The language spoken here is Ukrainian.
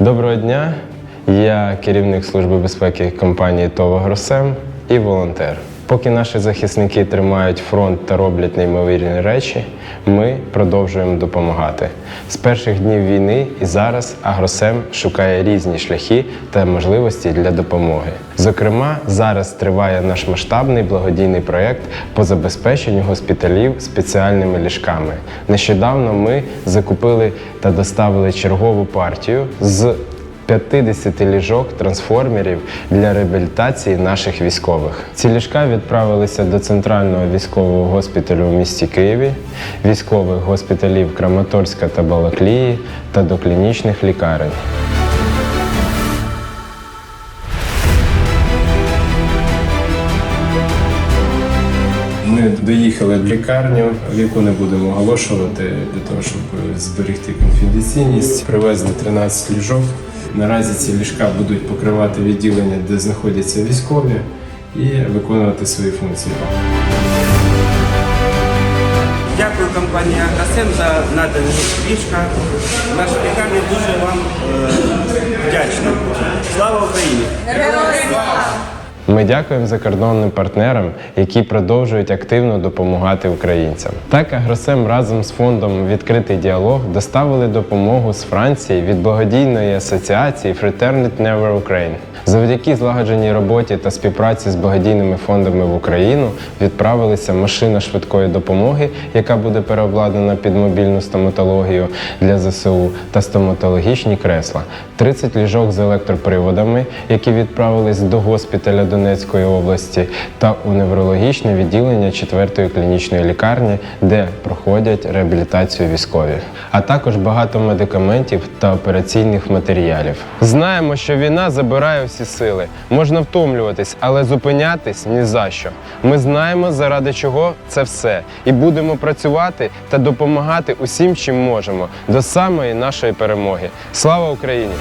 Доброго дня! Я керівник служби безпеки компанії ТОВ «Гросем» і волонтер. Поки наші захисники тримають фронт та роблять неймовірні речі, ми продовжуємо допомагати. З перших днів війни і зараз Агросем шукає різні шляхи та можливості для допомоги. Зокрема, зараз триває наш масштабний благодійний проєкт по забезпеченню госпіталів спеціальними ліжками. Нещодавно ми закупили та доставили чергову партію з 50 ліжок трансформерів для реабілітації наших військових. Ці ліжка відправилися до центрального військового госпіталю у місті Києві, військових госпіталів Краматорська та Балаклії та до клінічних лікарень. Ми доїхали в лікарню, яку не будемо оголошувати для того, щоб зберегти конфіденційність. Привезли 13 ліжок. Наразі ці ліжка будуть покривати відділення, де знаходяться військові, і виконувати свої функції. Дякую компанії Агросем за надані ліжка. Наша лікарня дуже вам е, вдячна. Слава Україні! Ми дякуємо закордонним партнерам, які продовжують активно допомагати українцям. Так, Агросем разом з фондом Відкритий діалог доставили допомогу з Франції від благодійної асоціації Fraternity Never Ukraine. Завдяки злагодженій роботі та співпраці з благодійними фондами в Україну відправилися машина швидкої допомоги, яка буде переобладнана під мобільну стоматологію для ЗСУ, та стоматологічні кресла, 30 ліжок з електроприводами, які відправились до госпіталя Донецької області, та у неврологічне відділення 4-ї клінічної лікарні, де проходять реабілітацію військові, а також багато медикаментів та операційних матеріалів. Знаємо, що війна забирає всі сили. Можна втомлюватись, але зупинятись ні за що. Ми знаємо, заради чого це все, і будемо працювати та допомагати усім, чим можемо, до самої нашої перемоги. Слава Україні!